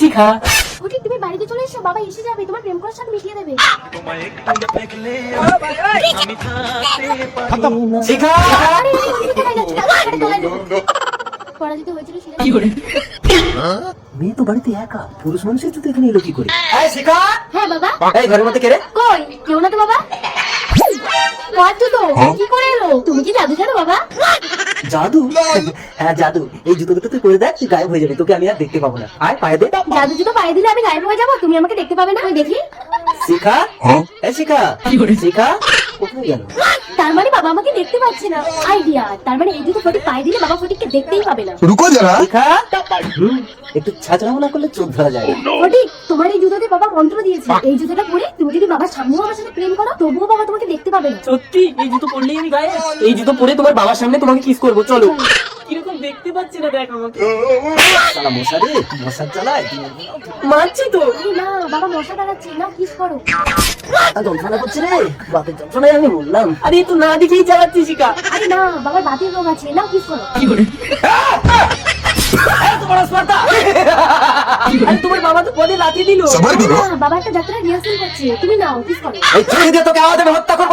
শিখা। ওটি তুমি বাড়িতে চলে এসো বাবা এসে যাবে তোমার প্রেম করার সাথে মিশিয়ে দেবে। শিখা? পরাজিত হয়েছিল সেটা মেয়ে তো বাড়িতে একা পুরুষ মানুষের জুতো এখানে এলো কি করে? হ্যাঁ বাবা। এই ঘরের মধ্যে কে রে? কই? কেউ না তো বাবা? কাটছো তো? কি করে এলো? তুমি কি জাদু জানো বাবা? জাদু? হ্যাঁ জাদু। এই জুতো দুটো তুই করে দেখ তুই গায়েব হয়ে যাবে। তোকে আমি আর দেখতে পাবো না। আয় পায়ে দে। জাদু জুতো পায়ে দিলে আমি গায়েব হয়ে যাব? তুমি আমাকে দেখতে পাবে না? আমি দেখি। শিখা? হ্যাঁ? শিখা। শিখা? কোথায় গেল? তার মানে বাবা আমাকে দেখতে পাচ্ছে না। আইডিয়া তার মানে এই দুটো ফটিক পায়ে দিলে বাবা ফটিককে দেখতেই পাবে না। রুকো যারা। একটু ছাঁচড়াবো না করলে চোখ ধরা যায়। oh ফটিক তোমার এই জুতোতে বাবা মন্ত্র দিয়েছে। এই জুতোটা পরে তুমি যদি বাবার সামনেও আমার সাথে প্রেম করো তবুও বাবা তোমাকে দেখতে পাবে না। সত্যি এই জুতো পরলেই আমি গায়ে? এই জুতো পরে তোমার বাবার সামনে তোমাকে কিস করব চলো। দেখতে পাচ্ছি না দেখ আমাকে। মশা রে তো। না বাবা মশা দাঁড়াচ্ছি না করো? যন্ত্রণা করছে রে যন্ত্রণায় আমি বললাম আরে না দেখেই শিকা। আরে না বাবার রোগ আছে। না করো? কি করে? তোমার বাবা তো পদে লাথি দিল। বাবা একটা যাত্রা রিহার্সাল করছে। তুমি নাও কিস করো? তোকে হত্যা করব।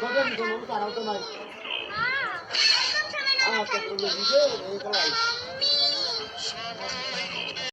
তারাও তো নাই আমার তো এই খেলাই